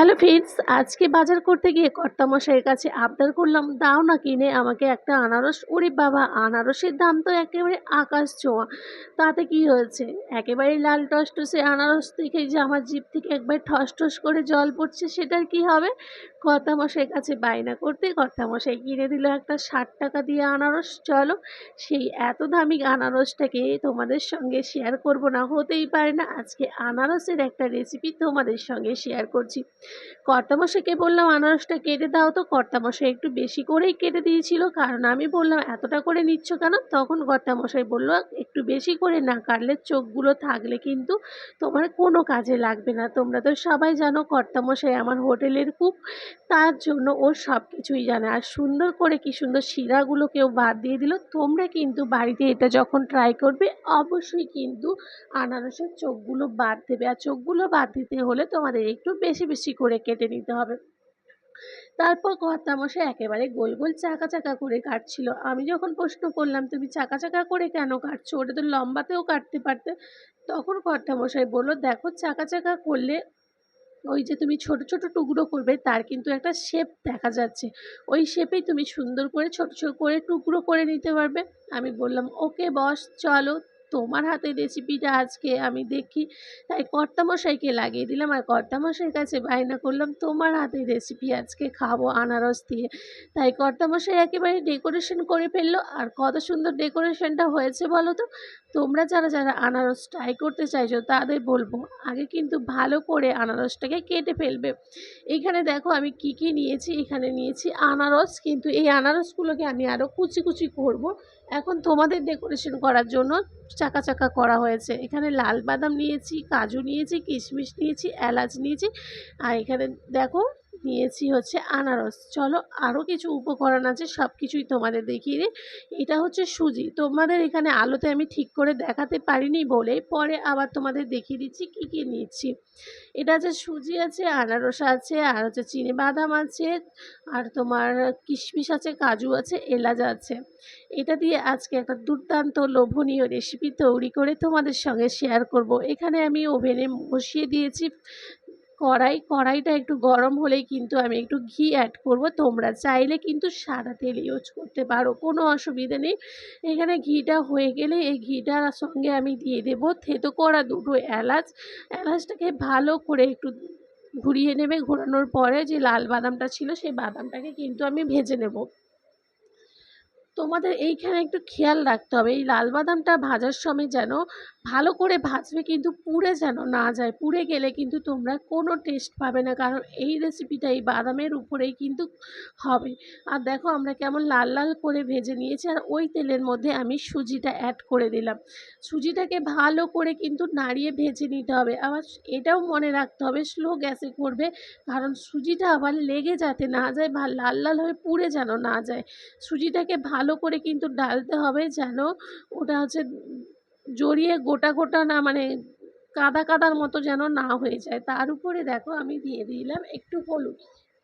Hello friends, আজকে বাজার করতে গিয়ে কর্তামশাইয়ের কাছে আবদার করলাম, দাও না কিনে আমাকে একটা আনারস। ওরে বাবা, আনারসের দাম তো একেবারে আকাশ ছোঁয়া। তাতে কি হয়েছে? একেবারে লাল টসটসে আনারস দেখে যে আমার জিভ থেকে একবার ঠস ঠস করে জল পড়ছে, সেটার কি হবে? কর্তামশাইয়ের কাছে বায়না করতে কর্তামশাই কিনে দিল একটা ষাট টাকা দিয়ে আনারস। চলো, সেই এত দামি আনারসটাকে তোমাদের সঙ্গে শেয়ার করব না, হতেই পারে না। আজকে আনারসের একটা রেসিপি তোমাদের সঙ্গে শেয়ার করছি। কর্তামশাইকে বললাম, আনারসটা কেটে দাও তো। কর্তামশাই একটু বেশি করেই কেটে দিয়েছিল, কারণ আমি বললাম, এতটা করে নিচ্ছ কেন? তখন কর্তামশাই বলল, একটু বেশি করে না, কাটলে চোখগুলো থাকলে কিন্তু তোমার কোনো কাজে লাগবে না। তোমরা তো সবাই জানো, কর্তামশাই আমার হোটেলের কুক, তার জন্য ও সব কিছুই জানে। আর সুন্দর করে কি সুন্দর শিরাগুলোকেও বাদ দিয়ে দিল, তোমরা কিন্তু বাড়িতে এটা যখন ট্রাই করবে, অবশ্যই কিন্তু আনারসের চোখগুলো বাদ দেবে। আর চোখগুলো বাদ দিতে হলে তোমাদের একটু বেশি বেশি করে কেটে নিতে হবে। তারপর কর্তামশাই একেবারে গোল গোল চাকা চাকা করে কাটছিল। আমি যখন প্রশ্ন করলাম, তুমি চাকা চাকা করে কেন কাটছো? ওটা তো লম্বাতেও কাটতে পারতে। তখন কর্তামশাই বলল, দেখো, চাকা চাকা করলে ওই যে তুমি ছোট ছোট টুকরো করবে, তার কিন্তু একটা শেপ দেখা যাচ্ছে। ওই শেপেই তুমি সুন্দর করে ছোট ছোট করে টুকরো করে নিতে পারবে। আমি বললাম, ওকে বস, চলো। তোমার হাতে রেসিপিটা আজকে আমি দেখি। তাই কর্তামশাইকে লাগিয়ে দিলাম আর কর্তামশাইয়ের কাছে বায়না করলাম, তোমার হাতে রেসিপি আজকে খাব আনারস দিয়ে। তাই কর্তামশাই একেবারে ডেকোরেশন করে ফেলল। আর কত সুন্দর ডেকোরেশনটা হয়েছে বলো তো? তোমরা যারা যারা আনারস ট্রাই করতে চাইছো তাদের বলব, আগে কিন্তু ভালো করে আনারসটাকে কেটে ফেলবে। এখানে দেখো আমি কি কি নিয়েছি? এখানে নিয়েছি আনারস, কিন্তু এই আনারসগুলোকে আমি আরও কুচি কুচি করব। এখন তোমাদের ডেকোরেশন করার জন্য চাকা চাকা করা হয়েছে। এখানে লাল বাদাম নিয়েছি, কাজু নিয়েছি, কিশমিশ নিয়েছি, এলাচ নিয়েছি। আর এখানে দেখো নিয়েছি হচ্ছে আনারস। চলো আরও কিছু উপকরণ আছে সব কিছুই তোমাদের দেখিয়ে দিই। এটা হচ্ছে সুজি। তোমাদের এখানে আলোতে আমি ঠিক করে দেখাতে পারিনি বলে পরে আবার তোমাদের দেখিয়ে দিচ্ছি কী কী নিচ্ছি এটা আছে সুজি আছে, আনারস আছে, আর হচ্ছে চিনি বাদাম আছে, আর তোমার কিশমিশ আছে, কাজু আছে, এলাচ আছে। এটা দিয়ে আজকে একটা দুর্দান্ত লোভনীয় রেসিপি তৈরি করে তোমাদের সঙ্গে শেয়ার করব। এখানে আমি ওভেনে বসিয়ে দিয়েছি কড়াই, কড়াইটা একটু গরম হলেই কিন্তু আমি একটু ঘি অ্যাড করব। তোমরা চাইলে কিন্তু সাদা তেল ইউজ করতে পারো, কোনো অসুবিধে নেই। এখানে ঘিটা হয়ে গেলে এই ঘিটার সঙ্গে আমি দিয়ে দেবো থেতো করা দুটো এলাচ। এলাচটাকে ভালো করে একটু ঘুরিয়ে নেবে, ঘোরানোর পরে যে লাল বাদামটা ছিল সেই বাদামটাকে কিন্তু আমি ভেজে নেব। তোমাদের এইখানে একটু খেয়াল রাখতে হবে। এই লাল বাদামটা ভাজার সময় যেন ভালো করে ভাজবে কিন্তু পুড়ে যেন না যায়। পুড়ে গেলে কিন্তু তোমরা কোনো টেস্ট পাবে না। কারণ এই রেসিপিটা এই বাদামের উপরেই কিন্তু হবে। আর দেখো আমরা কেমন লাল লাল করে ভেজে নিয়েছি। আর ওই তেলের মধ্যে আমি সুজিটা অ্যাড করে দিলাম। সুজিটাকে ভালো করে কিন্তু নাড়িয়ে ভেজে নিতে হবে। আবার এটাও মনে রাখতে হবে স্লো গ্যাসে করবে। কারণ সুজিটা আবার লেগে যাতে না যায় বা লাল লাল হয়ে পুড়ে যেন না যায়। সুজিটাকে ভালো করে কিন্তু ডালতে হবে যেন ওটা হচ্ছে জড়িয়ে গোটা গোটা না মানে কাদা কাদার মতো যেন না হয়ে যায়। তার উপরে দেখো আমি দিয়ে দিলাম একটু হলুদ।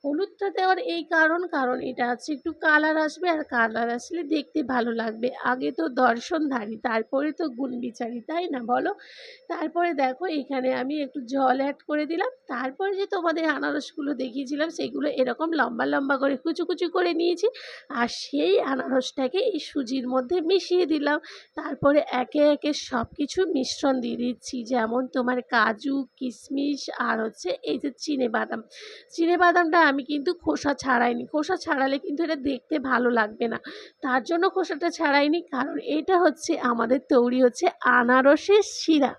হলুদটা দেওয়ার এই কারণ কারণ এটা আছে একটু কালার আসবে আর কালার আসলে দেখতে ভালো লাগবে। আগে তো দর্শনধারী তারপরে তো গুণ বিচারি, তাই না বলো? তারপরে দেখো এখানে আমি একটু জল অ্যাড করে দিলাম। তারপরে যে তোমাদের আনারসগুলো দেখিয়েছিলাম, সেগুলো এরকম লম্বা লম্বা করে কুচু কুচু করে নিয়েছি আর সেই আনারসটাকে এই সুজির মধ্যে মিশিয়ে দিলাম। তারপরে একে একে সব কিছু মিশ্রণ দিয়ে দিচ্ছি, যেমন তোমার কাজু, কিশমিশ আর হচ্ছে এই যে চিনে বাদাম। চিনে বাদামটা আমি কিন্তু খোসা ছাড়াইনি। খোসা ছাড়ালে কিন্তু এটা দেখতে ভালো লাগবে না। তার জন্য খোসাটা ছাড়াইনি। কারণ এটা হচ্ছে আমাদের তৈরি হচ্ছে আনারসের শিরা।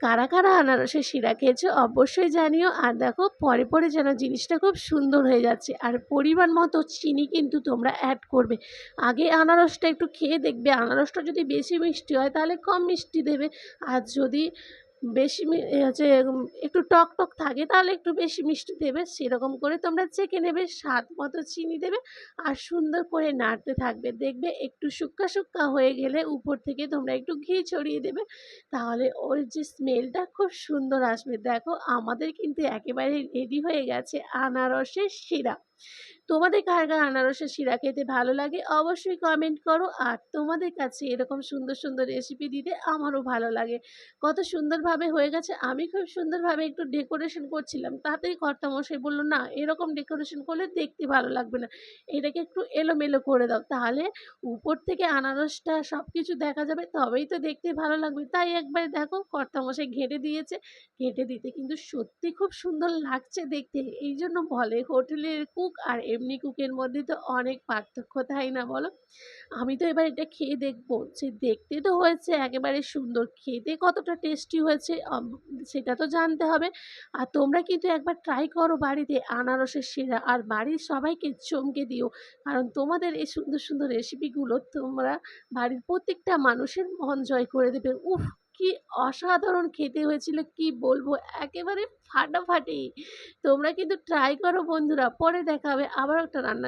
কারা কারা আনারসের শিরা খেয়েছো অবশ্যই জানিও। আর দেখো, পরে পরে যেন জিনিসটা খুব সুন্দর হয়ে যাচ্ছে। আর পরিমাণ মতো চিনি কিন্তু তোমরা অ্যাড করবে। আগে আনারসটা একটু খেয়ে দেখবে। আনারসটা যদি বেশি মিষ্টি হয় তাহলে কম মিষ্টি দেবে। আর যদি বেশি হচ্ছে একটু টক টক থাকে, তাহলে একটু বেশি মিষ্টি দেবে, সেরকম করে তোমরা চেখে নেবে, স্বাদ মতো চিনি দেবে আর সুন্দর করে নাড়তে থাকবে। দেখবে একটু শুক্কা শুক্কা হয়ে গেলে উপর থেকে তোমরা একটু ঘি ছড়িয়ে দেবে, তাহলে ওর যে স্মেলটা খুব সুন্দর আসবে। দেখো, আমাদের কিন্তু একেবারে রেডি হয়ে গেছে আনারসের শিরা। তোমাদের কার, কার আনারসের শিরা খেতে ভালো লাগে অবশ্যই কমেন্ট করো। আর তোমাদের কাছে এরকম সুন্দর, সুন্দর রেসিপি দিতে আমারও ভালো লাগে। কত সুন্দরভাবে হয়ে গেছে। আমি খুব সুন্দরভাবে একটু ডেকোরেশন করছিলাম। তাতেই কর্তামশাই বলল "না, এরকম ডেকোরেশন করলে দেখতে ভালো লাগবে না। এটাকে একটু এলোমেলো করে দাও। তাহলে উপর থেকে আনারসটা সব কিছু দেখা যাবে তবেই তো দেখতে ভালো লাগবে।" তাই একবার দেখো কর্তামশাই ঘেঁটে দিয়েছে। ঘেঁটে দিতে কিন্তু সত্যি খুব সুন্দর লাগছে দেখতে। এই জন্য বলে হোটেলের কুক আর এমনি কুকের মধ্যে তো অনেক পার্থক্য, তাই না বলো? আমি তো এবার এটা খেয়ে দেখব যে দেখতে তো হয়েছে একেবারে সুন্দর, খেতে কতটা টেস্টি হয়েছে সেটা তো জানতে হবে। আর তোমরা কিন্তু একবার ট্রাই করো বাড়িতে আনারসের শিরা আর বাড়ির সবাইকে চমকে দিও। কারণ তোমাদের এই সুন্দর, সুন্দর রেসিপিগুলো তোমরা বাড়ির প্রত্যেকটা মানুষের মন জয় করে দেবে। উফ! কি অসাধারণ খেতে হয়েছিল কি বলব একেবারে ফাটাফাটি। তোমরা কিন্তু ট্রাই করো বন্ধুরা। পরে দেখা হবে আবারও একটা রান্না